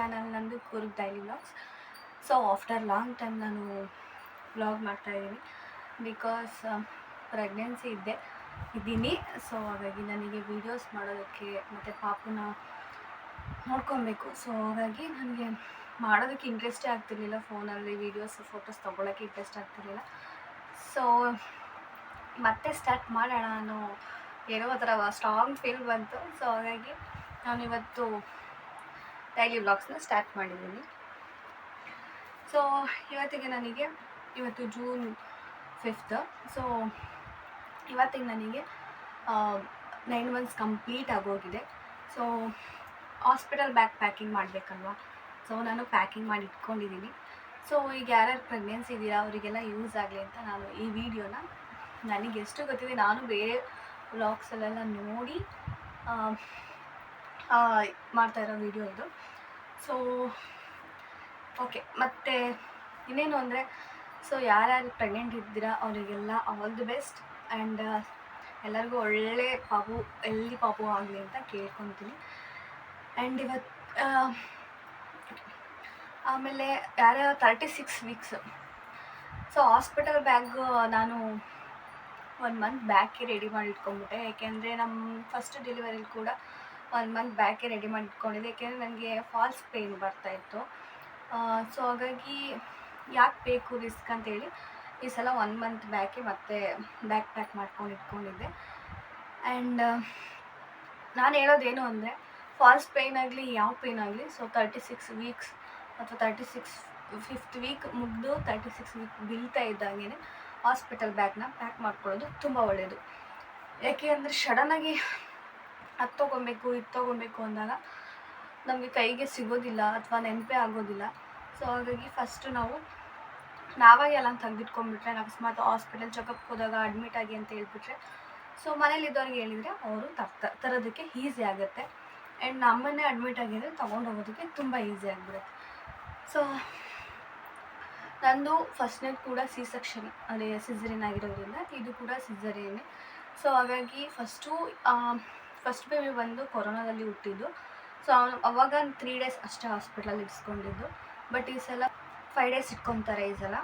Channel ನಂದು Coorg daily vlogs so after long time ನಾನು vlog ಮಾಡ್ತಾಯಿದ್ದೀನಿ ಬಿಕಾಸ್ ಪ್ರೆಗ್ನೆನ್ಸಿ ಇದ್ದೆ ಇದ್ದೀನಿ. ಸೊ ಹಾಗಾಗಿ ನನಗೆ ವೀಡಿಯೋಸ್ ಮಾಡೋದಕ್ಕೆ ಮತ್ತು ಪಾಪುನ ನೋಡ್ಕೊಬೇಕು. ಸೊ ಹಾಗಾಗಿ ನನಗೆ ಮಾಡೋದಕ್ಕೆ ಇಂಟ್ರೆಸ್ಟೇ ಆಗ್ತಿರ್ಲಿಲ್ಲ. ಫೋನಲ್ಲಿ ವೀಡಿಯೋಸ್ ಫೋಟೋಸ್ ತೊಗೊಳಕ್ಕೆ ಇಂಟ್ರೆಸ್ಟ್ ಆಗ್ತಿರ್ಲಿಲ್ಲ. ಸೊ ಮತ್ತೆ ಸ್ಟಾರ್ಟ್ ಮಾಡೋಣ ಅನ್ನೋ, ಏನೋ ಒಂಥರ ಸ್ಟ್ರಾಂಗ್ ಫೀಲ್ ಬಂತು. ಸೊ ಹಾಗಾಗಿ ನಾನು ಇವತ್ತು ಡೈಲಿ ವ್ಲಾಗ್ಸ್ನ ಸ್ಟಾರ್ಟ್ ಮಾಡಿದ್ದೀನಿ. ಸೊ ಇವತ್ತಿಗೆ ನನಗೆ ಇವತ್ತು ಜೂನ್ ಫಿಫ್ತ್ ಸೊ ಇವತ್ತಿಗೆ ನನಗೆ ನೈನ್ ಮಂತ್ಸ್ ಕಂಪ್ಲೀಟ್ ಆಗೋಗಿದೆ. ಸೊ ಹಾಸ್ಪಿಟಲ್ ಬ್ಯಾಗ್ ಪ್ಯಾಕಿಂಗ್ ಮಾಡಬೇಕಲ್ವಾ? ಸೊ ನಾನು ಪ್ಯಾಕಿಂಗ್ ಮಾಡಿ ಇಟ್ಕೊಂಡಿದ್ದೀನಿ. ಸೊ ಈಗ ಯಾರ್ಯಾರು ಪ್ರೆಗ್ನೆನ್ಸಿ ಇದ್ದೀರಾ ಅವರಿಗೆಲ್ಲ ಯೂಸ್ ಆಗಲಿ ಅಂತ ನಾನು ಈ ವಿಡಿಯೋನ ನನಗೆ ಎಷ್ಟು ಗೊತ್ತಿದೆ, ನಾನು ಬೇರೆ ವ್ಲಾಗ್ಸಲ್ಲೆಲ್ಲ ನೋಡಿ ಮಾಡ್ತಾ ಇರೋ ವಿಡಿಯೋ ಇದು. ಸೊ ಓಕೆ ಮತ್ತು ಇನ್ನೇನು ಅಂದರೆ ಸೊ ಯಾರ್ಯಾರು ಪ್ರೆಗ್ನೆಂಟ್ ಇದ್ದೀರಾ, ಅವರಿಗೆಲ್ಲ ಆಲ್ ದಿ ಬೆಸ್ಟ್ ಆ್ಯಂಡ್ ಎಲ್ಲರಿಗೂ ಒಳ್ಳೆ ಪಾಪು, ಎಲ್ಲಿ ಪಾಪು ಆಗಲಿ ಅಂತ ಕೇಳ್ಕೊತೀನಿ. ಆ್ಯಂಡ್ ಇವತ್ತು ಆಮೇಲೆ ಯಾರ್ಯಾರು thirty six weeks so hospital bag ನಾನು ಒನ್ ಮಂತ್ ಬ್ಯಾಗ್ಗೆ ರೆಡಿ ಮಾಡಿ ಇಟ್ಕೊಂಡ್ಬಿಟ್ಟೆ ಯಾಕೆಂದರೆ ನಮ್ಮ ಫಸ್ಟ್ ಡೆಲಿವರಿಲಿ ಕೂಡ ಒನ್ ಮಂತ್ ಬ್ಯಾಕೆ ರೆಡಿ ಮಾಡಿ ಇಟ್ಕೊಂಡಿದ್ದೆ ಯಾಕೆಂದರೆ ನನಗೆ ಫಾಲ್ಸ್ ಪೇಯ್ನ್ ಬರ್ತಾಯಿತ್ತು ಸೊ ಹಾಗಾಗಿ ಯಾಕೆ ಬೇಕು ರಿಸ್ಕ್ ಅಂತೇಳಿ ಈ ಸಲ ಒನ್ ಮಂತ್ ಬ್ಯಾಕೆ ಮತ್ತೆ ಬ್ಯಾಕ್ ಪ್ಯಾಕ್ ಮಾಡ್ಕೊಂಡು ಇಟ್ಕೊಂಡಿದ್ದೆ. ಆ್ಯಂಡ್ ನಾನು ಹೇಳೋದೇನು ಅಂದರೆ ಫಾಲ್ಸ್ ಪೇನ್ ಆಗಲಿ, ಯಾವ ಪೇಯ್ನ್ ಆಗಲಿ ಸೊ ತರ್ಟಿ ಸಿಕ್ಸ್ ವೀಕ್ಸ್ ಅಥವಾ ತರ್ಟಿ ಸಿಕ್ಸ್ ಫಿಫ್ತ್ ವೀಕ್ ಮುಗಿದು ತರ್ಟಿ ಸಿಕ್ಸ್ ವೀಕ್ ಬೀಳ್ತಾ ಇದ್ದಂಗೆ ಹಾಸ್ಪಿಟಲ್ ಬ್ಯಾಗ್ನ ಪ್ಯಾಕ್ ಮಾಡ್ಕೊಳ್ಳೋದು ತುಂಬ ಒಳ್ಳೆಯದು ಯಾಕೆ ಅಂದರೆ ಸಡನ್ನಾಗಿ ಅದು ತೊಗೊಬೇಕು ಇದು ತೊಗೊಬೇಕು ಅಂದಾಗ ನಮಗೆ ಕೈಗೆ ಸಿಗೋದಿಲ್ಲ ಅಥವಾ ನೆನಪೇ ಆಗೋದಿಲ್ಲ. ಸೊ ಹಾಗಾಗಿ ಫಸ್ಟು ನಾವು ನಾವಾಗೆ ಎಲ್ಲ ತೆಗೆದಿಟ್ಕೊಂಡ್ಬಿಟ್ರೆ ಅಕಸ್ಮಾತ್ ಹಾಸ್ಪಿಟಲ್ ಚೆಕಪ್ ಹೋದಾಗ ಅಡ್ಮಿಟ್ ಆಗಿ ಅಂತ ಹೇಳ್ಬಿಟ್ರೆ ಸೊ ಮನೇಲಿದ್ದವ್ರಿಗೆ ಹೇಳಿದರೆ ಅವರು ತರ್ತ ತರೋದಕ್ಕೆ ಈಸಿ ಆಗುತ್ತೆ. ಆ್ಯಂಡ್ ನಮ್ಮನ್ನೇ ಅಡ್ಮಿಟ್ ಆಗಿದ್ರೆ ತೊಗೊಂಡು ಹೋಗೋದಕ್ಕೆ ತುಂಬ ಈಸಿ ಆಗಿಬಿಡುತ್ತೆ. ಸೊ ನಂದು ಫಸ್ಟ್ನೇದು ಕೂಡ ಸಿ ಸೆಕ್ಷನ್ ಅಲ್ಲಿ ಸಿಸರಿನ್ ಆಗಿರೋದ್ರಿಂದ ಇದು ಕೂಡ ಸಿಸರಿಯನ್ನೇ ಸೊ ಹಾಗಾಗಿ ಫಸ್ಟು ಫಸ್ಟ್ ಬೇಬಿ ಬಂದು ಕೊರೋನಾದಲ್ಲಿ ಹುಟ್ಟಿದ್ದು. ಸೊ ಅವನು ಅವಾಗ ತ್ರೀ ಡೇಸ್ ಅಷ್ಟೇ ಹಾಸ್ಪಿಟ್ಲಲ್ಲಿ ಇಟ್ಸ್ಕೊಂಡಿದ್ದು ಬಟ್ ಈ ಸಲ ಫೈವ್ ಡೇಸ್ ಇಟ್ಕೊತಾರೆ ಈ ಸಲ.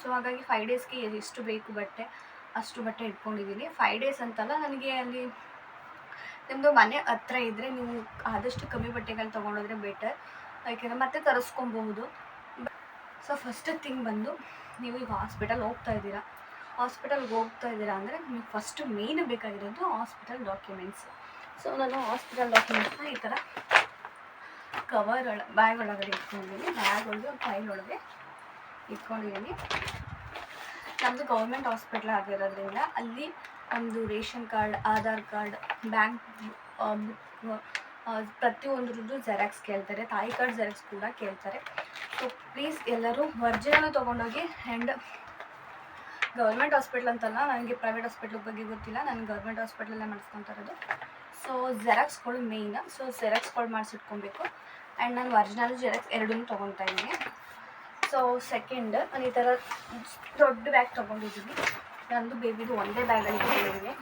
ಸೊ ಹಾಗಾಗಿ ಫೈವ್ ಡೇಸ್ಗೆ ಎಷ್ಟು ಬೇಕು ಬಟ್ಟೆ, ಅಷ್ಟು ಬಟ್ಟೆ ಇಟ್ಕೊಂಡಿದ್ದೀನಿ ಫೈವ್ ಡೇಸ್ ಅಂತಲ್ಲ ನನಗೆ ಅಲ್ಲಿ ನಿಮ್ಮದು ಮನೆ ಹತ್ರ ಇದ್ದರೆ ನೀವು ಆದಷ್ಟು ಕಮ್ಮಿ ಬಟ್ಟೆಗಳು ತೊಗೊಂಡೋದ್ರೆ ಬೆಟರ್ ಯಾಕೆಂದರೆ ಮತ್ತೆ ತರಿಸ್ಕೊಬಹುದು. ಸೊ ಫಸ್ಟ್ ಥಿಂಗ್ ಬಂದು ನೀವು ಈಗ ಹಾಸ್ಪಿಟಲ್ ಹೋಗ್ತಾ ಇದ್ದೀರಾ. ಹಾಸ್ಪಿಟಲ್ಗೆ ಹೋಗ್ತಾ ಇದ್ದೀರಾ ಅಂದರೆ ನಿಮಗೆ ಫಸ್ಟು ಮೇಯ್ನ್ ಬೇಕಾಗಿರೋದು ಹಾಸ್ಪಿಟಲ್ ಡಾಕ್ಯುಮೆಂಟ್ಸ್ ಸೊ ನಾನು ಹಾಸ್ಪಿಟಲ್ ಡಾಕ್ಯುಮೆಂಟ್ಸ್ನ ಈ ಥರ ಕವರ್ ಒಳ ಬ್ಯಾಗ್ ಒಳಗಡೆ ಇಟ್ಕೊಂಡಿದ್ದೀನಿ. ಬ್ಯಾಗ್ ಒಳಗೆ ಫೈಲ್ ಒಳಗೆ ಇಟ್ಕೊಂಡಿದ್ದೀನಿ. ನಮ್ಮದು ಗೌರ್ಮೆಂಟ್ ಹಾಸ್ಪಿಟ್ಲ್ ಆಗಿರೋದ್ರಿಂದ ಅಲ್ಲಿ ಒಂದು ration card, Aadhaar card bank book ಪ್ರತಿಯೊಂದ್ರದ್ದು xerox ಕೇಳ್ತಾರೆ. ತಾಯಿ ಕಾರ್ಡ್ ಜೆರಾಕ್ಸ್ ಕೂಡ ಕೇಳ್ತಾರೆ. ಸೊ ಪ್ಲೀಸ್ ಎಲ್ಲರೂ ವರ್ಜಿನಲ್ ತೊಗೊಂಡೋಗಿ ಆ್ಯಂಡ್ ಗೌರ್ಮೆಂಟ್ ಹಾಸ್ಪಿಟ್ಲ್ ಅಂತಲ್ಲ ನನಗೆ ಪ್ರೈವೇಟ್ ಹಾಸ್ಪಿಟ್ಲ್ ಬಗ್ಗೆ ಗೊತ್ತಿಲ್ಲ. ನಾನು ಗೌರ್ಮೆಂಟ್ ಹಾಸ್ಪಿಟ್ಲಲ್ಲೇ ಮಾಡಿಸ್ಕೊತಾ ಇರೋದು. ಸೊ ಜೆರಾಕ್ಸ್ಗಳು ಮೇಯ್ನ್ ಸೊ ಜೆರಾಕ್ಸ್ಗಳು ಮಾಡಿಸಿಟ್ಕೊಬೇಕು. ಆ್ಯಂಡ್ ನಾನು ಒರಿಜಿನಲ್ ಜೆರಾಕ್ಸ್ ಎರಡನ್ನೂ ತೊಗೊತಾ ಇದ್ದೀನಿ. ಸೊ ಸೆಕೆಂಡ್ ನಾನು ಈ ಥರ ದೊಡ್ಡ ಬ್ಯಾಗ್ ತೊಗೊಂಡಿದ್ದೀನಿ. ನಂದು ಬೇಬಿದು ಒಂದೇ ಬ್ಯಾಗಲ್ಲಿ ತೊಗೊಂಡಿದ್ದೀನಿ.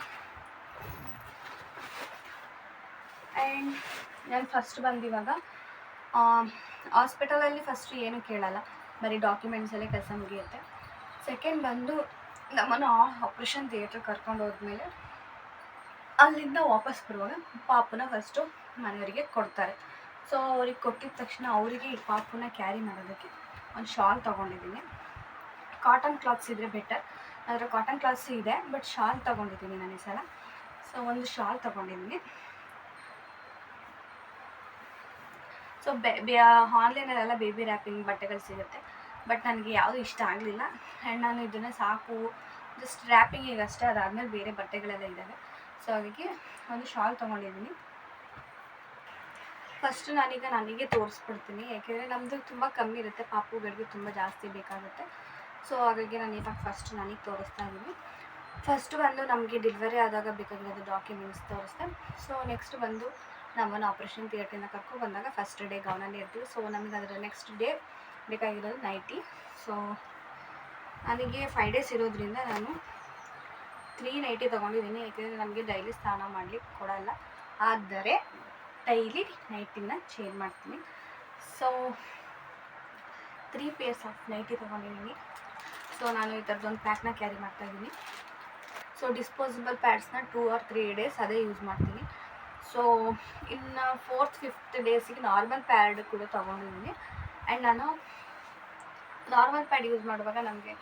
ಆ್ಯಂಡ್ ನಾನು ಫಸ್ಟ್ ಬಂದಿವಾಗ ಹಾಸ್ಪಿಟಲಲ್ಲಿ ಫಸ್ಟ್ ಏನು ಕೇಳಲ್ಲ. ಬರೀ ಡಾಕ್ಯುಮೆಂಟ್ಸಲ್ಲೇ ಕೆಲಸ ಮುಗಿಯುತ್ತೆ. ಸೆಕೆಂಡ್ ಬಂದು ನಮ್ಮನ್ನು ಆಪ್ರೇಷನ್ ಥಿಯೇಟ್ರ್ ಕರ್ಕೊಂಡು ಹೋದ್ಮೇಲೆ ಅಲ್ಲಿಂದ ವಾಪಸ್ ಬರುವಾಗ ಪಾಪುನ ಫಸ್ಟು ಮನೆಯವರಿಗೆ ಕೊಡ್ತಾರೆ. ಸೊ ಅವ್ರಿಗೆ ಕೊಟ್ಟಿದ ತಕ್ಷಣ ಅವರಿಗೆ ಈ ಪಾಪುನ ಕ್ಯಾರಿ ಮಾಡೋದಕ್ಕೆ ಒಂದು ಶಾಲ್ ತೊಗೊಂಡಿದ್ದೀನಿ. ಕಾಟನ್ ಕ್ಲಾತ್ಸ್ ಇದ್ದರೆ ಬೆಟರ್ ಅದರ ಕಾಟನ್ ಕ್ಲಾತ್ಸ್ ಇದೆ ಬಟ್ ಶಾಲ್ ತೊಗೊಂಡಿದ್ದೀನಿ ನಾನು ಈ ಸಲ. ಸೊ ಒಂದು ಶಾಲ್ ತೊಗೊಂಡಿದ್ದೀನಿ. ಸೊ ಬೆ ಆನ್ಲೈನಲ್ಲೆಲ್ಲ ಬೇಬಿ ರ್ಯಾಪಿಂಗ್ ಬಟ್ಟೆಗಳು ಸಿಗುತ್ತೆ. ಬಟ್ ನನಗೆ ಯಾವುದು ಇಷ್ಟ ಆಗಲಿಲ್ಲ. ಆ್ಯಂಡ್ ನಾನು ಇದನ್ನು ಸಾಕು ಜಸ್ಟ್ ರ್ಯಾಪಿಂಗಿಗೆ ಅಷ್ಟೇ, ಅದಾದಮೇಲೆ ಬೇರೆ ಬಟ್ಟೆಗಳೆಲ್ಲ ಇದ್ದಾವೆ. ಸೊ ಅದಕ್ಕೆ ಒಂದು ಶಾಲ್ ತೊಗೊಂಡಿದ್ದೀನಿ. ಫಸ್ಟ್ ನಾನೀಗ ನನಗೆ ತೋರಿಸ್ಬಿಡ್ತೀನಿ. ಯಾಕೆಂದರೆ ನಮ್ಮದು ತುಂಬ ಕಮ್ಮಿ ಇರುತ್ತೆ. ಪಾಪುಗಳಿಗೆ ತುಂಬ ಜಾಸ್ತಿ ಬೇಕಾಗುತ್ತೆ. ಸೊ ಹಾಗಾಗಿ ನಾನು ಇವಾಗ ಫಸ್ಟ್ ನನಗೆ ತೋರಿಸ್ತಾ ಇದ್ದೀನಿ. ಫಸ್ಟ್ ಬಂದು ನಮಗೆ ಡೆಲಿವರಿ ಆದಾಗ ಬೇಕಾಗಿರೋದು ಡಾಕ್ಯುಮೆಂಟ್ಸ್ ತೋರಿಸ್ತೆ ಸೊ ನೆಕ್ಸ್ಟ್ ಬಂದು ನಮ್ಮನ್ನು ಆಪ್ರೇಷನ್ ಥಿಯೇಟ್ರಿಂದ ಕರ್ಕೊಂಡು ಬಂದಾಗ ಫಸ್ಟ್ ಡೇ ಗೌನಲ್ಲಿ ಇರ್ತೀವಿ. ಸೊ ನಮಗೆ ಅದರ ನೆಕ್ಸ್ಟ್ ಡೇ ಬೇಕಾಗಿರೋದು ನೈಟಿ ಸೊ ನನಗೆ ಫೈವ್ ಡೇಸ್ ಇರೋದ್ರಿಂದ ನಾನು ತ್ರೀ ನೈಟಿ ತೊಗೊಂಡಿದ್ದೀನಿ, ಯಾಕೆಂದರೆ ನಮಗೆ ಡೈಲಿ ಸ್ನಾನ ಮಾಡಲಿಕ್ಕೆ ಕೊಡಲ್ಲ. ಆದರೆ ಡೈಲಿ ನೈಟಿನ ಚೇಂಜ್ ಮಾಡ್ತೀನಿ. So three pairs of nighty ತೊಗೊಂಡಿದ್ದೀನಿ. ಸೊ ನಾನು ಈ ಥರದ್ದೊಂದು ಪ್ಯಾಕ್ನ ಕ್ಯಾರಿ ಮಾಡ್ತಾಯಿದ್ದೀನಿ ಸೊ ಡಿಸ್ಪೋಸಿಬಲ್ ಪ್ಯಾಡ್ಸ್ನ ಟೂ ಆರ್ ತ್ರೀ ಡೇಸ್ ಅದೇ ಯೂಸ್ ಮಾಡ್ತೀನಿ. ಸೊ ಇನ್ನು ಫೋರ್ತ್ ಫಿಫ್ತ್ ಡೇಸಿಗೆ ನಾರ್ಮಲ್ ಪ್ಯಾಡ್ ಕೂಡ ತೊಗೊಂಡಿದ್ದೀನಿ. ಆ್ಯಂಡ್ ನಾನು ನಾರ್ಮಲ್ ಪ್ಯಾಡ್ ಯೂಸ್ ಮಾಡುವಾಗ ನಮಗೆ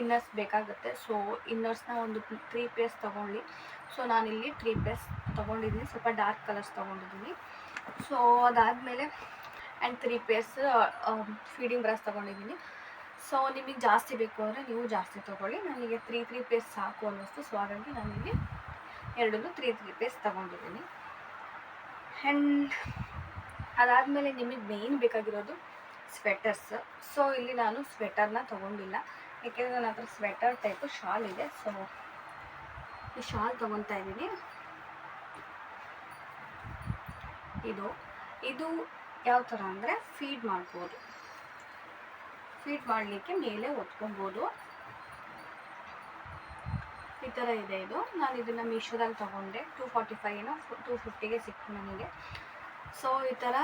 ಇನ್ನರ್ಸ್ ಬೇಕಾಗುತ್ತೆ. ಸೊ ಇನ್ನರ್ಸ್ನ ಒಂದು ತ್ರೀ ಪೇಸ್ ತೊಗೊಳ್ಳಿ ಸೊ ನಾನಿಲ್ಲಿ ತ್ರೀ ಪೇಸ್ ತೊಗೊಂಡಿದ್ದೀನಿ. ಸ್ವಲ್ಪ ಡಾರ್ಕ್ ಕಲರ್ಸ್ ತೊಗೊಂಡಿದ್ದೀನಿ. ಸೊ ಅದಾದಮೇಲೆ and three pieces feeding bras ತೊಗೊಂಡಿದ್ದೀನಿ. ಸೊ ನಿಮಗೆ ಜಾಸ್ತಿ ಬೇಕು ಅಂದರೆ ನೀವು ಜಾಸ್ತಿ ತೊಗೊಳ್ಳಿ. ನನಗೆ ತ್ರೀ ತ್ರೀ ಪೇಸ್ ಸಾಕು ಅನ್ನಿಸ್ತು ಸೊ, ಹಾಗಾಗಿ ನಾನಿಲ್ಲಿ ಎರಡನ್ನೂ ತ್ರೀ ತ್ರೀ ಪೇಸ್ ತೊಗೊಂಡಿದ್ದೀನಿ. ಆ್ಯಂಡ್ ಅದಾದಮೇಲೆ ನಿಮಗೆ ಮೇಯ್ನ್ ಬೇಕಾಗಿರೋದು ಸ್ವೆಟರ್ಸ್ ಸೊ ಇಲ್ಲಿ ನಾನು ಸ್ವೆಟರ್ನ ತೊಗೊಂಡಿಲ್ಲ. ಯಾಕೆಂದರೆ ನನ್ನ ಹತ್ರ ಸ್ವೆಟರ್ ಟೈಪು ಶಾಲ್ ಇದೆ ಸೊ ಈ ಶಾಲ್ ತೊಗೊತಾ ಇದ್ದೀನಿ. ಇದು ಇದು ಯಾವ ಥರ ಅಂದರೆ ಫೀಡ್ ಮಾಡ್ಬೋದು. ಫೀಡ್ ಮಾಡಲಿಕ್ಕೆ ಮೇಲೆ ಒತ್ಕೊಬೋದು. ಈ ಥರ ಇದೆ ಇದು. ನಾನು ಇದನ್ನು ಮೀಶೋದಲ್ಲಿ ತೊಗೊಂಡೆ. ಟೂ ಫಾರ್ಟಿ ಫೈವ್ನೋ ಟೂ ಫಿಫ್ಟಿಗೆ ಸಿಕ್ತು ನನಗೆ. ಸೊ ಈ ಥರ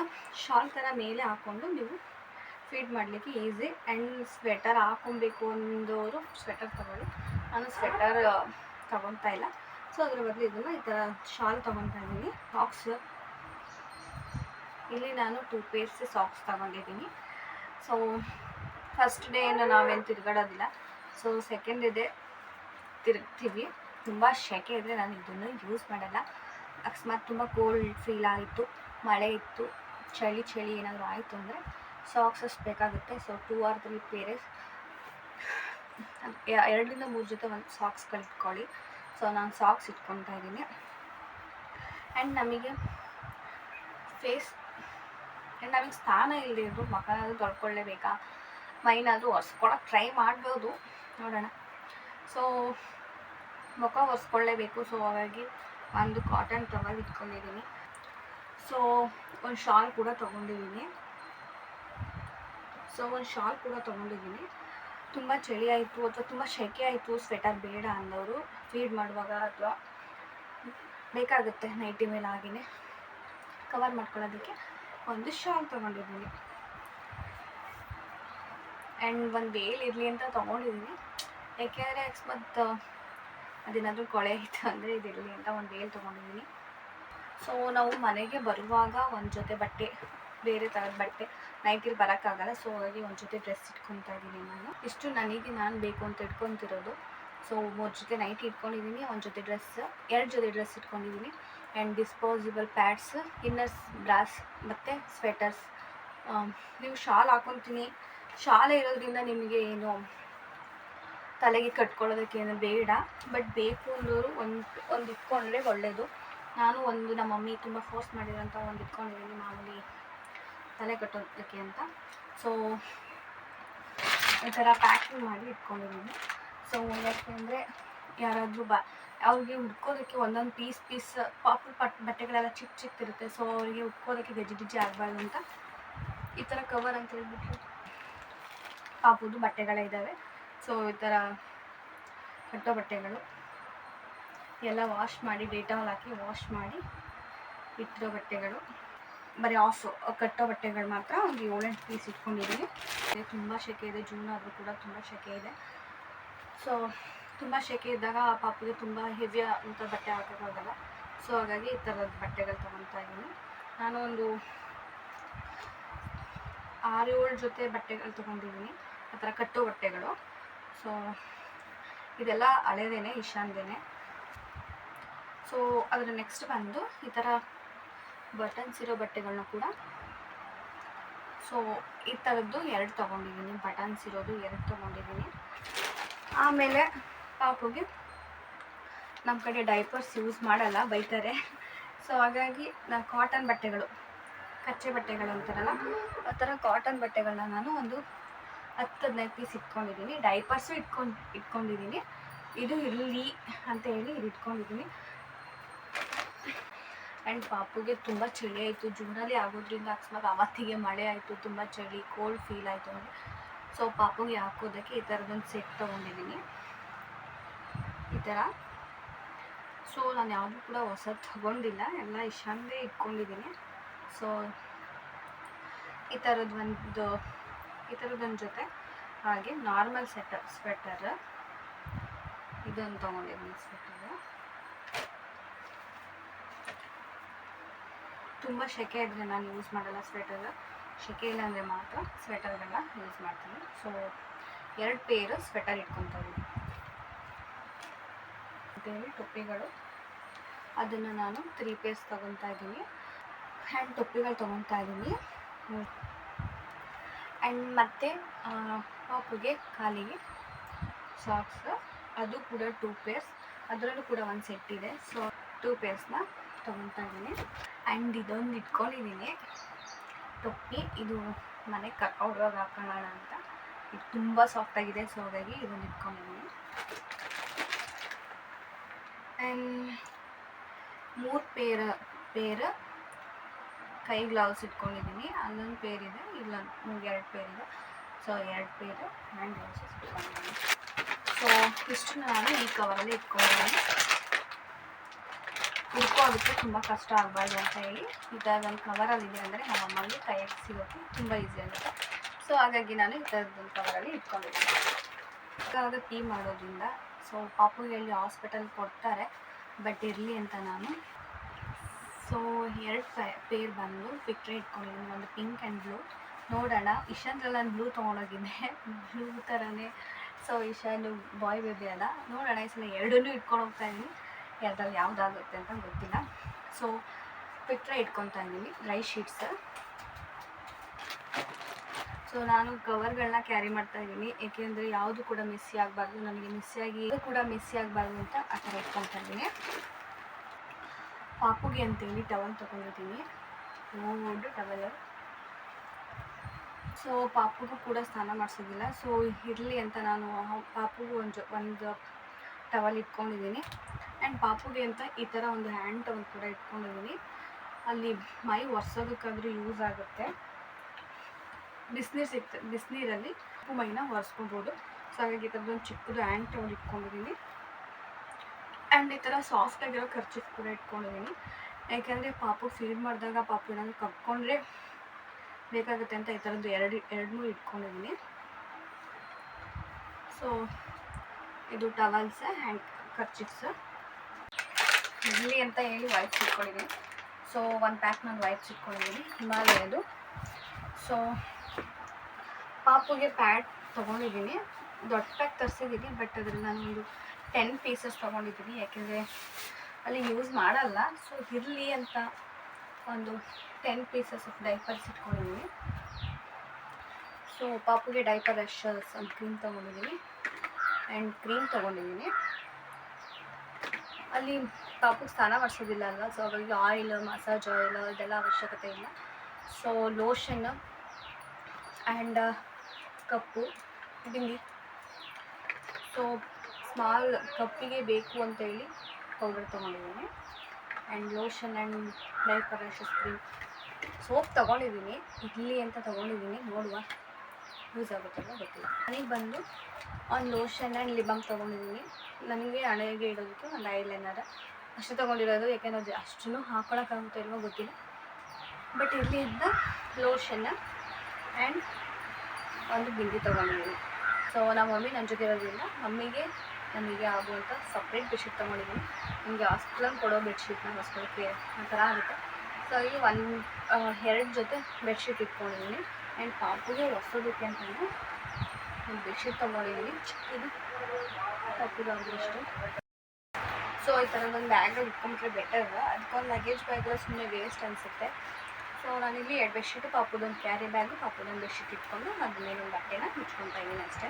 ಶಾಲ್ ಥರ ಮೇಲೆ ಹಾಕ್ಕೊಂಡು ನೀವು ಫೀಡ್ ಮಾಡಲಿಕ್ಕೆ ಈಸಿ ಆ್ಯಂಡ್ ಸ್ವೆಟರ್ ಹಾಕೊಬೇಕು ಅಂದವರು ಸ್ವೆಟರ್ ತೊಗೊಳ್ಳಿ. ನಾನು ಸ್ವೆಟರ್ ತೊಗೊತಾ ಇಲ್ಲ. ಸೊ ಅದ್ರ ಬದಲು ಇದನ್ನು ಈ ಥರ ಶಾಲ್ ತೊಗೊತಾ ಇದ್ದೀನಿ. ಸಾಕ್ಸ್ ಇಲ್ಲಿ ನಾನು ಟೂ ಪೇರ್ಸ್ ಸಾಕ್ಸ್ ತೊಗೊಂಡಿದ್ದೀನಿ. ಸೊ ಫಸ್ಟ್ ಡೇ ಏನು ನಾವೇನು ತಿರ್ಗಾಡೋದಿಲ್ಲ. ಸೊ ಸೆಕೆಂಡ್ ಡೇ ತಿರುಗ್ತೀವಿ. ತುಂಬ ಸೆಕೆ ಇದ್ದರೆ ನಾನು ಇದನ್ನು ಯೂಸ್ ಮಾಡಲ್ಲ. ಅಕಸ್ಮಾತ್ ತುಂಬ ಕೋಲ್ಡ್ ಫೀಲ್ ಆಯಿತು, ಮಳೆ ಇತ್ತು, ಚಳಿ ಚಳಿ ಏನಾದರೂ ಆಯಿತು ಅಂದರೆ ಸಾಕ್ಸಸ್ ಬೇಕಾಗುತ್ತೆ. So two or three pairs ಎರಡರಿಂದ ಮೂರು ಜೊತೆ ಒಂದು ಸಾಕ್ಸ್ ಇಟ್ಕೊಳ್ಳಿ ಸೊ ನಾನು ಸಾಕ್ಸ್ ಇಟ್ಕೊತಾ ಇದ್ದೀನಿ. ಆ್ಯಂಡ್ ನಮಗೆ ಫೇಸ್ ಆ್ಯಂಡ್ ನಮಗೆ ಸ್ನಾನ ಇಲ್ಲದಿದ್ರು ಮಕ್ಕಳಾದ್ರೂ ತೊಳ್ಕೊಳ್ಳೇಬೇಕಾ? ಮೈನಾದರೂ ಒರೆಸ್ಕೊಳಕ್ಕೆ ಟ್ರೈ ಮಾಡ್ಬೋದು. ನೋಡೋಣ. ಸೊ ಮುಖ ಒರೆಸ್ಕೊಳ್ಳೇಬೇಕು. ಸೊ ಹಾಗಾಗಿ ಒಂದು ಕಾಟನ್ ಟವಲ್ ಇಟ್ಕೊಂಡಿದ್ದೀನಿ. ಸೊ ಒಂದು ಶಾಲ್ ಕೂಡ ತೊಗೊಂಡಿದ್ದೀನಿ. ಸೊ ಒಂದು ಶಾಲ್ ಕೂಡ ತೊಗೊಂಡಿದ್ದೀನಿ ತುಂಬ ಚಳಿ ಆಯಿತು, ಅಥವಾ ತುಂಬ ಸೆಕೆ ಆಯಿತು ಸ್ವೆಟರ್ ಬೇಡ ಅಂದವರು. ಫೀಡ್ ಮಾಡುವಾಗ ಅಥವಾ ಬೇಕಾಗುತ್ತೆ ನೈಟಿ ಮೇಲೆ ಹಾಗೆಯೇ ಕವರ್ ಮಾಡ್ಕೊಳ್ಳೋದಕ್ಕೆ ಒಂದು ಶಾಲ್ ತೊಗೊಂಡಿದ್ದೀನಿ ಆ್ಯಂಡ್ ಒಂದು ವೇಲ್ ಇರಲಿ ಅಂತ ತೊಗೊಂಡಿದ್ದೀನಿ ಯಾಕೆಂದರೆ ಅಕಸ್ಮಾತ್ ಅದೇನಾದರೂ ಕೊಳೆ ಆಯಿತು ಅಂದರೆ ಇದಿರಲಿ ಅಂತ ಒಂದು ವೇಲ್ ತೊಗೊಂಡಿದ್ದೀನಿ ಸೊ ನಾವು ಮನೆಗೆ ಬರುವಾಗ ಒಂದು ಜೊತೆ ಬಟ್ಟೆ ಬೇರೆ ಥರದ ಬಟ್ಟೆ ನೈಟಿಲಿ ಬರೋಕ್ಕಾಗಲ್ಲ. ಸೊ ಹಾಗಾಗಿ ಒಂದು ಜೊತೆ ಡ್ರೆಸ್ ಇಟ್ಕೊತಾ ಇದ್ದೀನಿ ನಾನು. ಇಷ್ಟು ನನಗೆ ನಾನು ಬೇಕು ಅಂತ ಇಟ್ಕೊತಿರೋದು. ಸೊ ಮೂರು ಜೊತೆ ನೈಟ್ ಇಟ್ಕೊಂಡಿದ್ದೀನಿ ಒಂದು ಜೊತೆ ಡ್ರೆಸ್ ಎರಡು ಜೊತೆ ಡ್ರೆಸ್ ಇಟ್ಕೊಂಡಿದ್ದೀನಿ and disposable pads inners bras ಮತ್ತು ಸ್ವೆಟರ್ಸ್ ನೀವು ಶಾಲ್ ಹಾಕೊತೀನಿ. ಶಾಲೆ ಇರೋದ್ರಿಂದ ನಿಮಗೆ ಏನು ತಲೆಗೆ ಕಟ್ಕೊಳ್ಳೋದಕ್ಕೆ ಏನು ಬೇಡ. ಬಟ್ ಬೇಕು ಅಂದವರು ಒಂದು ಒಂದು ಇಟ್ಕೊಂಡ್ರೆ ಒಳ್ಳೆಯದು ನಾನು ಒಂದು ನಮ್ಮ ಮಮ್ಮಿ ತುಂಬ ಫೋರ್ಸ್ ಮಾಡಿರೋಂಥ ಒಂದು ಇಟ್ಕೊಂಡಿದ್ದೀನಿ ಮಾಮೂಲಿ. ತಲೆ ಕಟ್ಟೋದಕ್ಕೆ ಅಂತ. ಸೊ ಈ ಥರ ಪ್ಯಾಕಿಂಗ್ ಮಾಡಿ ಇಟ್ಕೊಂಡಿದ್ದೀನಿ. ಸೊ ಯಾಕೆಂದರೆ ಯಾರಾದರೂ ಬ, ಅವ್ರಿಗೆ ಹುಡ್ಕೋದಕ್ಕೆ ಒಂದೊಂದು ಪೀಸ್ ಪೀಸ್ ಪಾಪು ಪಟ್, ಬಟ್ಟೆಗಳೆಲ್ಲ ಚಿಕ್ಕ ಇರುತ್ತೆ. ಸೊ ಅವರಿಗೆ ಉಟ್ಕೋದಕ್ಕೆ ಗಜ್ಜಿ ಗಿಜಿ ಆಗಬಾರ್ದು ಅಂತ ಈ ಥರ ಕವರ್ ಅಂತ ಹೇಳ್ಬಿಟ್ಟು ಪಾಪುದು ಬಟ್ಟೆಗಳೇ ಇದ್ದಾವೆ ಸೊ ಈ ಥರ ಕಟ್ಟೋ ಬಟ್ಟೆಗಳು. ಎಲ್ಲ ವಾಶ್ ಮಾಡಿ, ಡೇಟಾಲ್ ಹಾಕಿ ವಾಶ್ ಮಾಡಿ ಇಟ್ಟಿರೋ ಬಟ್ಟೆಗಳು. ಬರೀ ಆಫ್ ಕಟ್ಟೋ ಬಟ್ಟೆಗಳು ಮಾತ್ರ ಒಂದು ಏಳೆಂಟು ಪೀಸ್ ಇಟ್ಕೊಂಡಿದ್ದೀನಿ. ತುಂಬ ಸೆಕೆ ಇದೆ ಜೂನ್ ಆದರೂ ಕೂಡ ತುಂಬ ಸೆಕೆ ಇದೆ. ಸೊ ತುಂಬ ಸೆಕೆ ಇದ್ದಾಗ ಪಾಪಿಗೆ ತುಂಬ ಹೆವಿ ಅಂತ ಬಟ್ಟೆ ಹಾಕೋಕ್ಕಾಗಲ್ಲ ಸೊ ಹಾಗಾಗಿ ಈ ಥರದ ಬಟ್ಟೆಗಳು ತೊಗೊತಾ ಇದ್ದೀನಿ. ನಾನು ಒಂದು ಆರು ಏಳು ಜೊತೆ ಬಟ್ಟೆಗಳು ತೊಗೊಂಡಿದ್ದೀನಿ. ಆ ಥರ ಕಟ್ಟೋ ಬಟ್ಟೆಗಳು. ಸೊ ಇದೆಲ್ಲ ಹಳೆದೇನೆ ಇಶಾನ್ದೇನೆ ಸೊ ಅದರ ನೆಕ್ಸ್ಟ್ ಬಂದು ಈ ಥರ ಬಟನ್ಸ್ ಇರೋ ಬಟ್ಟೆಗಳನ್ನ ಕೂಡ. ಸೊ ಈ ಥರದ್ದು ಎರಡು ತೊಗೊಂಡಿದ್ದೀನಿ. ಬಟನ್ಸ್ ಇರೋದು ಎರಡು ತೊಗೊಂಡಿದ್ದೀನಿ. ಆಮೇಲೆ ಪಾಪುಗೆ ನಮ್ಮ ಕಡೆ ಡೈಪರ್ಸ್ ಯೂಸ್ ಮಾಡಲ್ಲ ಬೈತಾರೆ. ಸೊ ಹಾಗಾಗಿ ನಾನು ಕಾಟನ್ ಬಟ್ಟೆಗಳು, ಕಚ್ಚೆ ಬಟ್ಟೆಗಳು ಅಂತಾರಲ್ಲ, ಆ ಥರ ಕಾಟನ್ ಬಟ್ಟೆಗಳನ್ನ ನಾನು ಒಂದು ಹತ್ತು ಹದಿನೈದು ಪೀಸ್ ಇಟ್ಕೊಂಡಿದ್ದೀನಿ ಡೈಪರ್ಸು ಇಟ್ಕೊಂಡು, ಇಟ್ಕೊಂಡಿದ್ದೀನಿ. ಇದು ಇರಲಿ ಅಂತ ಹೇಳಿ ಇದು ಇಟ್ಕೊಂಡಿದ್ದೀನಿ ಆ್ಯಂಡ್ ಪಾಪುಗೆ ತುಂಬ ಚಳಿ ಆಯಿತು. ಜೂನಲ್ಲಿ ಆಗೋದ್ರಿಂದ ಅಕಸ್ಮಾತ್ ಅವತ್ತಿಗೆ ಮಳೆ ಆಯಿತು. ತುಂಬ ಚಳಿ ಕೋಲ್ಡ್ ಫೀಲ್ ಆಯಿತು ಅಂದರೆ. ಸೊ ಪಾಪುಗೆ ಹಾಕೋದಕ್ಕೆ ಈ ಥರದೊಂದು ಸೆಟ್ ತೊಗೊಂಡಿದ್ದೀನಿ. ಈ ಥರ ಸೊ ನಾನು ಯಾವುದೂ ಕೂಡ ಹೊಸದು ತಗೊಂಡಿಲ್ಲ. ಎಲ್ಲ ಇಶಾನ್ದೇ ಇಟ್ಕೊಂಡಿದ್ದೀನಿ. ಸೊ ಈ ಥರದ ಒಂದು, ಈ ಥರದ್ದೊಂದು ಜೊತೆ ಹಾಗೆ ನಾರ್ಮಲ್ ಸೆಟ್ ಸ್ವೆಟರ್ ಇದನ್ನು ತೊಗೊಂಡಿದ್ದೀನಿ ಸ್ವೆಟರ್ ತುಂಬ ಸೆಕೆ ಇದ್ದರೆ ನಾನು ಯೂಸ್ ಮಾಡಲ್ಲ ಸ್ವೆಟರ್ ಸೆಕೆ ಇಲ್ಲ ಅಂದರೆ ಮಾತ್ರ ಸ್ವೆಟರ್ಗಳನ್ನ ಯೂಸ್ ಮಾಡ್ತೀನಿ. ಸೊ ಎರಡು ಪೇರು ಸ್ವೆಟರ್ ಇಟ್ಕೊತಾ ಇದ್ದೀನಿ ಅಂತೇಳಿ ಟೊಪ್ಪಿಗಳು. ಅದನ್ನು ನಾನು ತ್ರೀ ಪೇಸ್ ತೊಗೊತಾ ಇದ್ದೀನಿ. ಹ್ಯಾಂಡ್ ಟೊಪ್ಪಿಗಳು ತೊಗೊತಾ ಇದ್ದೀನಿ. ಆ್ಯಂಡ್ ಮತ್ತು ಪಾಪುಗೆ ಕಾಲಿಗೆ ಸಾಕ್ಸ್ ಅದು ಕೂಡ ಟೂ ಪೇರ್ಸ್ ಅದರಲ್ಲೂ ಕೂಡ ಒಂದು ಸೆಟ್ ಇದೆ. ಸೊ ಟೂ ಪೇರ್ಸ್ನ ತೊಗೊತಾ ಇದ್ದೀನಿ. ಆ್ಯಂಡ್ ಇದೊಂದು ಇಟ್ಕೊಂಡಿದ್ದೀನಿ ತೊಪ್ಪಿ ಇದು ಮನೆಗೆ ಕರ್ಕೊಂಡೋಗಿ ಹಾಕೊಳ್ಳೋಣ ಅಂತ. ಇದು ತುಂಬ ಸಾಫ್ಟಾಗಿದೆ ಸೊ ಹಾಗಾಗಿ ಇದೊಂದು ಇಟ್ಕೊಂಡಿದ್ದೀನಿ ಆ್ಯಂಡ್ ಮೂರು ಪೇರ್ ಪೇರ್ ಕೈ ಗ್ಲೌಸ್ ಇಟ್ಕೊಂಡಿದ್ದೀನಿ ಅಲ್ಲೊಂದು ಪೇರ್ ಇದೆ, ಇಲ್ಲೊಂದು ಮೂರು ಎರಡು ಪೇರ್ ಇದೆ. ಸೊ ಎರಡು ಪೇರು ಆ್ಯಂಡ್ ಗ್ಲೌಸಸ್ ಇಟ್ಕೊಂಡಿದ್ದೀನಿ ಸೊ ಇಷ್ಟು ನಾನು ಈ ಕವರಲ್ಲಿ ಇಟ್ಕೊಂಡಿದ್ದೀನಿ ಇಟ್ಕೊಳ್ಳೋದಕ್ಕೆ ತುಂಬ ಕಷ್ಟ ಆಗಬಾರ್ದು ಅಂತ ಹೇಳಿ ಈ ಥರದೊಂದು ಕವರಲ್ಲಿ ಇದೆ ಅಂದರೆ ನಮ್ಮ ಕೈಯಾಗಿ ಸಿಗೋಕ್ಕೆ ತುಂಬ ಈಸಿ ಆಗುತ್ತೆ. ಸೊ ಹಾಗಾಗಿ ನಾನು ಈ ಥರದ್ದೊಂದು ಕವರಲ್ಲಿ ಇಟ್ಕೊಂಡಿದ್ದೀನಿ. ಇವಾಗ ಟೀ ಮಾಡೋದ್ರಿಂದ ಸೊ ಪಾಪುಗೆ ಅಲ್ಲಿ ಹಾಸ್ಪಿಟಲ್ ಕೊಡ್ತಾರೆ ಬಟ್ ಇರಲಿ ಅಂತ ನಾನು. ಸೊ ಎರಡು ಪೇರ್ ಬಂದು ಪಿಕ್ಟ್ರೆ ಇಟ್ಕೊಂಡಿದ್ದೀನಿ. ಒಂದು ಪಿಂಕ್ ಆ್ಯಂಡ್ ಬ್ಲೂ ನೋಡೋಣ ಇಶಾಂತ್ರಲ್ಲಿ ನಾನು ಬ್ಲೂ ತೊಗೊಂಡೋಗಿದ್ದೆ. ಬ್ಲೂ ಥರನೇ ಸೊ ಇಶಾನು ಬಾಯ್ ಬೇಬಿ ಅಲ್ಲ. ನೋಡೋಣ, ಈ ಸಲ ಎರಡನ್ನೂ ಇಟ್ಕೊಂಡು ಹೋಗ್ತಾ ಇದ್ದೀನಿ. ಎರಡರಲ್ಲಿ ಯಾವುದಾಗುತ್ತೆ ಅಂತ ಗೊತ್ತಿಲ್ಲ. ಸೊ ಪಿಟ್ರ ಇಟ್ಕೊತಾ ಇದ್ದೀನಿ ಡ್ರೈ ಶೀಟ್ಸ್ ಸೊ ನಾನು ಕವರ್ಗಳನ್ನ ಕ್ಯಾರಿ ಮಾಡ್ತಾ ಇದ್ದೀನಿ. ಏಕೆಂದರೆ ಯಾವುದು ಕೂಡ ಮಿಸ್ ಆಗಬಾರ್ದು, ನನಗೆ ಮಿಸ್ಸಿಯಾಗಿ ಇದು ಕೂಡ ಮಿಸ್ ಆಗಬಾರ್ದು ಅಂತ ಆ ಥರ ಇಟ್ಕೊತಾ ಇದ್ದೀನಿ. ಪಾಪುಗೆ ಅಂತೇಳಿ ಟವಲ್ ತೊಗೊಂಡಿದ್ದೀನಿ. ದೊಡ್ಡ ಟವಲ್ ಸೊ ಪಾಪುಗೂ ಕೂಡ ಸ್ನಾನ ಮಾಡಿಸೋದಿಲ್ಲ. ಸೊ ಇರಲಿ ಅಂತ ನಾನು ಪಾಪುಗೂ ಒಂದು ಒಂದು ಟವಲ್ ಇಟ್ಕೊಂಡಿದ್ದೀನಿ. ಆ್ಯಂಡ್ ಪಾಪುಗೆ ಅಂತ ಈ ಥರ ಒಂದು ಹ್ಯಾಂಡ್ ಟವಲ್ ಕೂಡ ಇಟ್ಕೊಂಡಿದ್ದೀನಿ ಅಲ್ಲಿ ಮೈ ಒರೆಸೋದಕ್ಕಾದ್ರೂ ಯೂಸ್ ಆಗುತ್ತೆ. ಬಿಸಿನೀರು ಸಿಗ್ತದೆ ಬಿಸಿನೀರಲ್ಲಿ ಮೈನ ಒರೆಸ್ಕೊಬೋದು. ಸೊ ಹಾಗಾಗಿ ಈ ಥರದೊಂದು ಚಿಕ್ಕದು ಹ್ಯಾಂಡ್ ಟವಲ್ ಇಟ್ಕೊಂಡಿದ್ದೀನಿ ಆ್ಯಂಡ್ ಈ ಥರ ಸಾಫ್ಟ್ ಆಗಿರೋ ಖರ್ಚು ಕೂಡ ಇಟ್ಕೊಂಡಿದ್ದೀನಿ ಯಾಕೆಂದರೆ ಪಾಪು ಫೀಡ್ ಮಾಡಿದಾಗ ಪಾಪು ಏನಾದರೂ ಕಪ್ಕೊಂಡ್ರೆ ಬೇಕಾಗುತ್ತೆ ಅಂತ ಈ ಥರದ್ದು ಎರಡು ಎರಡು ಮೂರು ಇಟ್ಕೊಂಡಿದ್ದೀನಿ ಸೊ ಇದು ಟವಲ್ಸ್ ಹ್ಯಾಂಡ್ ಖರ್ಚಿಪ್ಸ್ ಇರಲಿ ಅಂತ ಹೇಳಿ ವೈಪ್ಸ್ ಇಟ್ಕೊಂಡಿದ್ದೀನಿ ಸೊ ಒಂದು ಪ್ಯಾಕ್ ನಾನು ವೈಪ್ಸ್ ಇಟ್ಕೊಂಡಿದ್ದೀನಿ ಹಿಮಾಲಯದು ಸೊ ಪಾಪುಗೆ ಪ್ಯಾಡ್ ತೊಗೊಂಡಿದ್ದೀನಿ ದೊಡ್ಡ ಪ್ಯಾಕ್ ತರಿಸಿದ್ದೀನಿ ಬಟ್ ಅದ್ರಲ್ಲಿ ನಾನು ಒಂದು ಟೆನ್ ಪೀಸಸ್ ತೊಗೊಂಡಿದ್ದೀನಿ ಯಾಕೆಂದರೆ ಅಲ್ಲಿ ಯೂಸ್ ಮಾಡಲ್ಲ. ಸೊ ಇರಲಿ ಅಂತ ಒಂದು ಟೆನ್ ಪೀಸಸ್ ಆಫ್ ಡೈಪರ್ಸ್ ಇಟ್ಕೊಂಡಿದ್ದೀನಿ ಸೊ ಪಾಪುಗೆ ಡೈಪರ್ ರಶ್ ಒಂದು ಕ್ರೀಮ್ ತೊಗೊಂಡಿದ್ದೀನಿ ಆ್ಯಂಡ್ ಕ್ರೀಮ್ ತೊಗೊಂಡಿದ್ದೀನಿ ಅಲ್ಲಿ ಪಾಪುಗೆ ಸ್ನಾನ ಮಾಡಿಸೋದಿಲ್ಲ ಅಲ್ವಾ? ಸೊ ಹಾಗಾಗಿ ಆಯಿಲ್ ಮಸಾಜ್ ಆಯಿಲ್ ಇದೆಲ್ಲ ಅವಶ್ಯಕತೆ ಇಲ್ಲ. ಸೊ ಲೋಷನ್ ಆ್ಯಂಡ್ ಕಪ್ಪು ಬಿಂದಿ ಸೊ ಸ್ಮಾಲ್ ಕಪ್ಪಿಗೆ ಬೇಕು ಅಂತೇಳಿ ಪೌಡರ್ ತೊಗೊಂಡಿದ್ದೀನಿ. ಆ್ಯಂಡ್ ಲೋಷನ್ ಆ್ಯಂಡ್ ಲೈಫ್ ಪರಾಶಸ್ ಕ್ರೀಮ್ ಸೋಪ್ ತೊಗೊಂಡಿದ್ದೀನಿ. ಇಡ್ಲಿ ಅಂತ ತೊಗೊಂಡಿದ್ದೀನಿ. ನೋಡುವ. ಯೂಸ್ ಆಗುತ್ತಲ್ಲ ಗೊತ್ತಿಲ್ಲ. ನನಗೆ ಬಂದು ಒಂದು ಲೋಷನ್ ಆ್ಯಂಡ್ ಲಿಬಮ್ ತೊಗೊಂಡಿದ್ದೀನಿ. ನನಗೆ ಹಣೆಗೆ ಇಡೋದಕ್ಕೆ ಒಂದು ಐಲೈನರ್ ಅಷ್ಟು ತೊಗೊಂಡಿರೋದು, ಯಾಕೆಂದ್ರೆ ಅದು ಅಷ್ಟನ್ನು ಹಾಕೊಳಕ್ಕಾಗುತ್ತೋ ಇಲ್ವೋ ಗೊತ್ತಿಲ್ಲ. ಬಟ್ ಇಲ್ಲಿ ಇದ್ದ ಲೋಷನ್ ಆ್ಯಂಡ್ ಒಂದು ಬಿಂದಿ ತೊಗೊಂಡಿದ್ದೀನಿ. ಸೊ ನಮ್ಮ ಮಮ್ಮಿ ನನ್ನ ಜೊತೆ ಇರೋದ್ರಿಂದ ಮಮ್ಮಿಗೆ ನನಗೆ ಆಗುವಂಥ ಸಪ್ರೇಟ್ ಬೆಡ್ಶೀಟ್ ತೊಗೊಂಡಿದ್ದೀನಿ. ನಿಮಗೆ ಹಾಸ್ಪಿಟಲ್ ಕೊಡೋ ಬೆಡ್ಶೀಟ್ನ ಹೊಸ್ಕೊಳ್ಳೋಕ್ಕೆ ಆ ಥರ ಆಗುತ್ತೆ. ಸೊ ಈ ಒಂದು ಎರಡು ಜೊತೆ ಬೆಡ್ಶೀಟ್ ಇಟ್ಕೊಂಡಿದ್ದೀನಿ. ಆ್ಯಂಡ್ ಪಾಪುಗೆ ಹೊಸೋದಕ್ಕೆ ಅಂತಂದರೆ ಒಂದು ಬೆಡ್ಶೀಟ್ ತೊಗೊಂಡಿದ್ದೀನಿ. ಇದು ಪಾಪುಗೆ ಆಗೋಷ್ಟು ಸೊ ಈ ಥರದೊಂದು ಬ್ಯಾಗಲ್ಲಿ ಇಟ್ಕೊಂಡ್ರೆ ಬೆಟರ್ ಅದಕ್ಕೊಂದು ಲಗೇಜ್ ಬ್ಯಾಗೆಲ್ಲ ಸುಮ್ಮನೆ ವೇಸ್ಟ್ ಅನಿಸುತ್ತೆ. ಸೊ ನಾನಿಲ್ಲಿ ಎರಡು ಬೆಡ್ಶೀಟು ಪಾಪುದೊಂದು ಕ್ಯಾರಿ ಬ್ಯಾಗು ಪಾಪುದೊಂದು ಬೆಡ್ಶೀಟ್ ಇಟ್ಕೊಂಡು ಅದ್ರ ಒಂದು ಬಟ್ಟೆನ ಮುಚ್ಕೊತಾ ಇದ್ದೀನಿ ಅಷ್ಟೇ.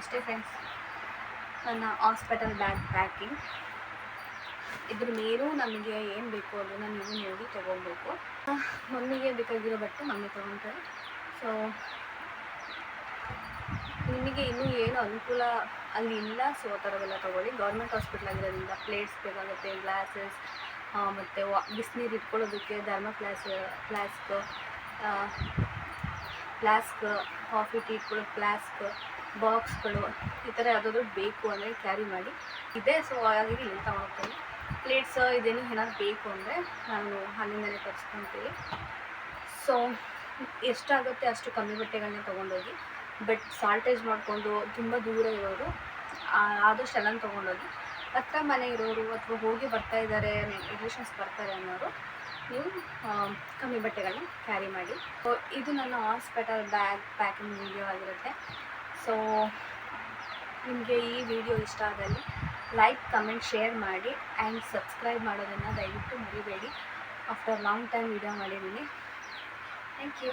ಅಷ್ಟೇ ಫ್ರೆಂಡ್ಸ್ ನನ್ನ ಹಾಸ್ಪಿಟಲ್ ಬ್ಯಾಗ್ ಪ್ಯಾಕಿಂಗ್ ಇದ್ರ ಮೇಲೂ ನಮಗೆ ಏನು ಬೇಕು ನಾನು ನೀವು ನೋಡಿ ತೊಗೊಬೇಕು. ಮಮ್ಮಿಗೆ ಬೇಕಾಗಿರೋ ಬಟ್ಟೆ ಮಮ್ಮಿ ತೊಗೊತಾರೆ. ಸೊ ನಿಮಗೆ ಇನ್ನೂ ಏನು ಅನುಕೂಲ ಅಲ್ಲಿ ಇಲ್ಲ ಸೊ ಆ ಥರವೆಲ್ಲ ತೊಗೊಳ್ಳಿ. ಗೌರ್ಮೆಂಟ್ ಹಾಸ್ಪಿಟ್ಲ್ ಆಗಿರೋದ್ರಿಂದ ಪ್ಲೇಟ್ಸ್ ಬೇಕಾಗುತ್ತೆ ಗ್ಲಾಸಸ್ ಮತ್ತು ಬಿಸಿನೀರು ಇಟ್ಕೊಳ್ಳೋದಕ್ಕೆ ಧರ್ಮ flaws flask flask coffee tea ಕೂಡ ಫ್ಲಾಸ್ಕ್ ಬಾಕ್ಸ್ಗಳು ಈ ಥರ ಯಾವುದಾದ್ರು ಬೇಕು ಅಂದರೆ ಕ್ಯಾರಿ ಮಾಡಿ. ಇದೆ ಸೊ ಹಾಗಾಗಿ ಇಲ್ಲಿ ತಗೊಳ್ತೀನಿ ಪ್ಲೇಟ್ಸ್ ಇದೇನು ಏನಾದ್ರು ಬೇಕು ಅಂದರೆ ನಾನು ಅಲ್ಲಿಂದಲೇ ತರಿಸ್ಕೊತೀನಿ. ಸೊ ಎಷ್ಟಾಗುತ್ತೆ ಅಷ್ಟು ಕಮ್ಮಿ ಬಟ್ಟೆಗಳನ್ನ ತೊಗೊಂಡೋಗಿ. ಬಟ್ ಸಾಲ್ಟೇಜ್ ಮಾಡಿಕೊಂಡು ತುಂಬ ದೂರ ಇರೋರು ಆದಷ್ಟು ಎಲ್ಲ ತೊಗೊಂಡೋಗಿ. ಹತ್ರ ಮನೆ ಇರೋರು ಅಥವಾ ಹೋಗಿ ಬರ್ತಾ ಇದ್ದಾರೆ ರಿಲೇಷನ್ಸ್ ಬರ್ತಾರೆ ಅನ್ನೋರು, ನೀವು ಕಮ್ಮಿ ಬಟ್ಟೆಗಳನ್ನ ಕ್ಯಾರಿ ಮಾಡಿ. ಸೊ ಇದು ನನ್ನ ಹಾಸ್ಪಿಟಲ್ ಬ್ಯಾಗ್ ಪ್ಯಾಕಿಂಗ್ ವಿಡಿಯೋ ಆಗಿರುತ್ತೆ. ಸೊ ನಿಮಗೆ ಈ ವಿಡಿಯೋ ಇಷ್ಟ ಆದಲ್ಲಿ ಲೈಕ್ ಕಮೆಂಟ್ ಶೇರ್ ಮಾಡಿ ಆ್ಯಂಡ್ ಸಬ್ಸ್ಕ್ರೈಬ್ ಮಾಡೋದನ್ನು ದಯವಿಟ್ಟು ಮರಿಬೇಡಿ. ಆಫ್ಟರ್ ಲಾಂಗ್ ಟೈಮ್ ವಿಡಿಯೋ ಮಾಡಿದ್ದೀನಿ. Thank you